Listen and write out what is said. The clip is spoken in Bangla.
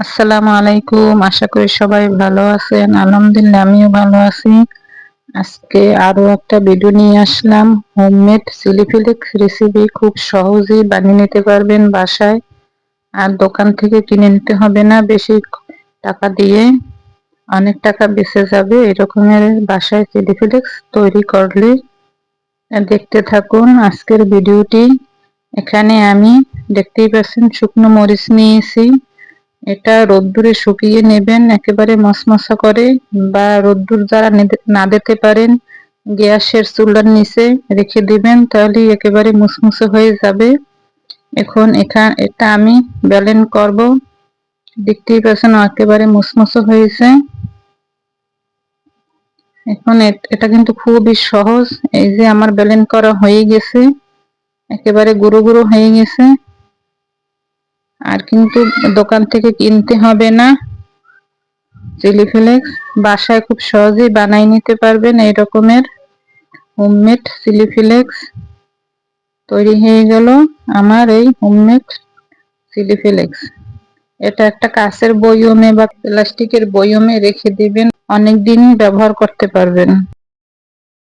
আসসালামু আলাইকুম। আশা করি সবাই ভালো আছেন। আলহামদুলিল্লাহ, আমিও ভালো আছি। আজকে আরও একটা ভিডিও নিয়ে আসলাম। হোমমেড সিলিফিলিক্স রেসিপি খুব সহজেই বানিয়ে নিতে পারবেন বাসায়। আর দোকান থেকে কিনে নিতে হবে না, বেশি টাকা দিয়ে। অনেক টাকা বেঁচে যাবে এরকমের বাসায় সিলিফিলিক্স তৈরি করলে। দেখতে থাকুন আজকের ভিডিওটি এখানে আমি দেখতেই পাচ্ছেন শুকনো মরিচ নিয়েছি। এটা রোদ্দুরে শুকিয়ে নেবেন, একেবারে মশমশা করে, বা রোদ্দুর যারা না দিতে পারেন, গ্যাসের চুলার নিচে রেখে দিবেন তাহলে একেবারে মুসমুসে হয়ে যাবে। এখন এখান এটা আমি ব্যালেন করব। দেখতেই পাচ্ছেন একেবারে মুসমুসে হয়েছে। এখন এটা কিন্তু খুবই সহজ, এই যে আমার ব্যালেন করা হয়ে গেছে, একেবারে গুঁড়ো গুঁড়ো হয়ে গেছে। আর কিন্তু দোকান থেকে কিনতে হবে না। চিলি ফ্লেক্স বাসায় খুব সহজেই বানাই নিতে পারবেন এই রকমের। হোমমেড চিলি ফ্লেক্স তৈরি হয়ে গেল আমার এই হোমমেড চিলি ফ্লেক্স এটা একটা কাঁচের বয়মে বা প্লাস্টিকের বয়মে রেখে দিবেন অনেক দিন ব্যবহার করতে পারবেন।